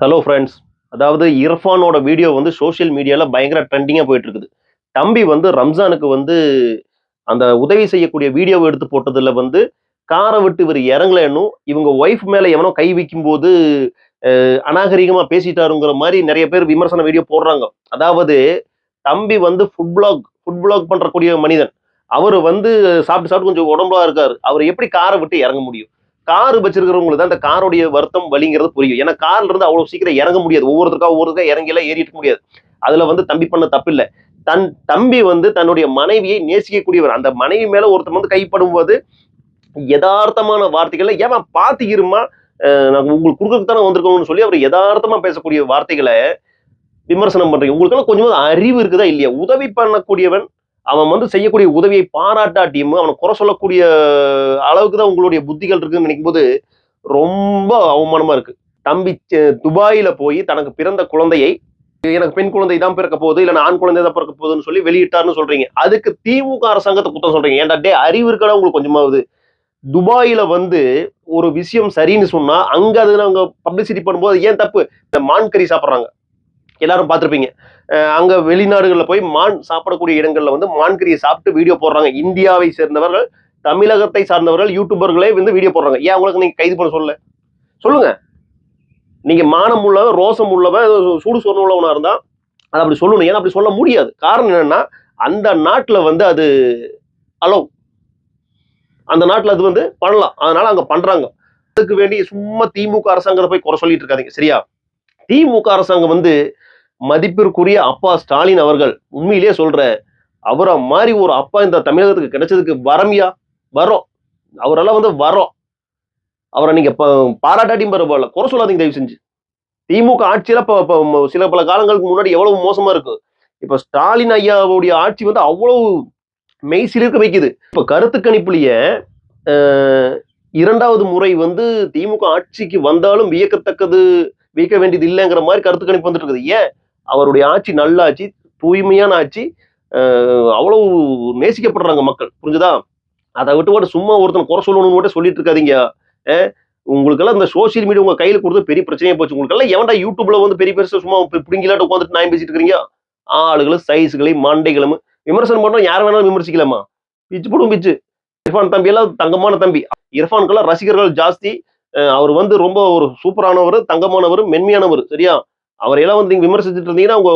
Hello friends அதாவது இர்ஃபானோட video வந்து social மீடியாவில் பயங்கர ட்ரெண்டிங்காக போயிட்டு இருக்குது தம்பி வந்து ரம்ஜானுக்கு வந்து அந்த உதவி செய்யக்கூடிய வீடியோவை எடுத்து போட்டதில் வந்து காரை விட்டு இவர் இறங்கலன்னும் இவங்க ஒய்ஃப் மேலே எவனோ கை வைக்கும்போது போது அநாகரிகமாக பேசிட்டாருங்கிற மாதிரி நிறைய பேர் விமர்சன வீடியோ போடுறாங்க. அதாவது தம்பி வந்து ஃபுட் பிளாக் ஃபுட் பிளாக் பண்ணுறக்கூடிய மனிதன். அவர் வந்து சாப்பிட்டு சாப்பிட்டு கொஞ்சம் உடம்புலா இருக்கார். அவர் எப்படி காரை விட்டு இறங்க முடியும்? கார் வச்சிருக்கிறவங்களுக்கு தான் அந்த காரோடைய வருத்தம் வலிங்கிறது புரியும் ஏன்னா கார்ல இருந்து அவ்வளவு சீக்கிரம் இறங்க முடியாது. ஒவ்வொருத்தருக்கா ஒவ்வொருத்தருக்கா இறங்கி எல்லாம் ஏறிட்டு முடியாது. அதுல வந்து தம்பி பண்ண தப்பு இல்லை. தன் தம்பி வந்து தன்னுடைய மனைவியை நேசிக்கக்கூடியவர். அந்த மனைவி மேல ஒருத்தர் வந்து கைப்படும் போது யதார்த்தமான வார்த்தைகள்ல ஏன் பாத்துக்கிருமா நாங்கள் உங்களுக்கு கொடுக்கறதுக்கு தானே வந்திருக்கோம்னு சொல்லி அவர் யதார்த்தமா பேசக்கூடிய வார்த்தைகளை விமர்சனம் பண்றீங்க. உங்களுக்கு கொஞ்சம் அறிவு இருக்குதா இல்லையா? உதவி பண்ணக்கூடியவன் அவன் வந்து செய்யக்கூடிய உதவியை பாராட்டாட்டியும் அவனை குறை சொல்லக்கூடிய அளவுக்கு தான் உங்களுடைய புத்திகள் இருக்குன்னு நினைக்கும் போது ரொம்ப அவமானமா இருக்கு. தம்பி துபாயில போய் தனக்கு பிறந்த குழந்தையை எனக்கு பெண் குழந்தை தான் பிறக்க போகுது இல்ல ஆண் குழந்தை தான் பிறக்க போகுதுன்னு சொல்லி வெளியிட்டாருன்னு சொல்றீங்க. அதுக்கு திமுக அரசாங்கத்தை குத்தம் சொல்றீங்க. ஏன்டா டே அறிவு இருக்கடா உங்களுக்கு கொஞ்சமாவது. துபாயில வந்து ஒரு விஷயம் சரின்னு சொன்னா அங்க அது அவங்க பப்ளிசிட்டி பண்ணும்போது ஏன் தப்பு? இந்த மான்கறி சாப்பிட்றாங்க. எல்லாரும் பார்த்திருப்பீங்க. அங்க வெளிநாடுகளில் போய் மான் சாப்பிடக்கூடிய இடங்கள்ல வந்து மான்கறியை சாப்பிட்டு வீடியோ போடுறாங்க. இந்தியாவை சேர்ந்தவர்கள் தமிழகத்தை சார்ந்தவர்கள் யூடியூபர்களே வந்து வீடியோ போடுறாங்க. ஏன் உங்களுக்கு நீங்க கைது பண்ண சொல்ல சொல்லுங்க. நீங்க மானம் உள்ளவன் ரோசம் உள்ளவன் சூடு சொன்ன உள்ளவனா இருந்தா அதை அப்படி சொல்லணும். ஏன்னா அப்படி சொல்ல முடியாது. காரணம் என்னன்னா அந்த நாட்டில் வந்து அது அலோ அந்த நாட்டில் அது வந்து பண்ணலாம். அதனால அங்க பண்றாங்க. அதுக்கு வேண்டி சும்மா திமுக அரசாங்கத்தை போய் குறை சொல்லிட்டு இருக்காதிங்க. சரியா? திமுக அரசாங்கம் வந்து மதிப்பிற்குரிய அப்பா ஸ்டாலின் அவர்கள் உண்மையிலேயே சொல்ற அவரை மாதிரி ஒரு அப்பா இந்த தமிழகத்துக்கு கிடைச்சதுக்கு வரமியா வரோம். அவரெல்லாம் வந்து வரோம். அவரை நீங்க பாராட்டாட்டியும் பரவாயில்ல. குறை சொல்லாதீங்க தயவு செஞ்சு. திமுக ஆட்சியில சில பல காலங்களுக்கு முன்னாடி எவ்வளவு மோசமா இருக்கு. இப்ப ஸ்டாலின் ஐயாவுடைய ஆட்சி வந்து அவ்வளவு மெய்சிலிருக்க வைக்குது. இப்ப கருத்து கணிப்புலயே இரண்டாவது முறை வந்து திமுக ஆட்சிக்கு வந்தாலும் வியக்கத்தக்கது வியக்க வேண்டியது இல்லைங்கிற மாதிரி கருத்து கணிப்பு வந்துட்டு இருக்குது. ஏன்? அவருடைய ஆட்சி நல்ல ஆட்சி தூய்மையான ஆட்சி அவ்வளவு நேசிக்கப்படுறாங்க மக்கள். புரிஞ்சுதா? அதை விட்டு போட்டு சும்மா ஒருத்தன் குறை சொல்லணும்னு மட்டும் சொல்லிட்டு இருக்காதீங்க. உங்களுக்கெல்லாம் இந்த சோஷியல் மீடியா உங்க கையில் கொடுத்து பெரிய பிரச்சனையே போச்சு. உங்களுக்கெல்லாம் எவன்டா யூடியூப்ல வந்து பெரிய பெருசாக சும்மா பி- உட்காந்துட்டு நான் பேசிட்டு இருக்கிறீங்க ஆளுகளும் சைஸ்களையும் மண்டைகளும். விமர்சனம் பண்ணோம் யார் வேணாலும் விமர்சிக்கலாமா? பிச்சு போடும் பிச்சு. இரஃபான் தம்பி எல்லாம் தங்கமான தம்பி. இரஃபானுக்கெல்லாம் ரசிகர்கள் ஜாஸ்தி. அவர் வந்து ரொம்ப ஒரு சூப்பரானவர் தங்கமானவர் மென்மையானவர் சரியா? அவரையெல்லாம் வந்து நீங்கள் விமர்சிச்சுட்டு இருந்தீங்கன்னா உங்க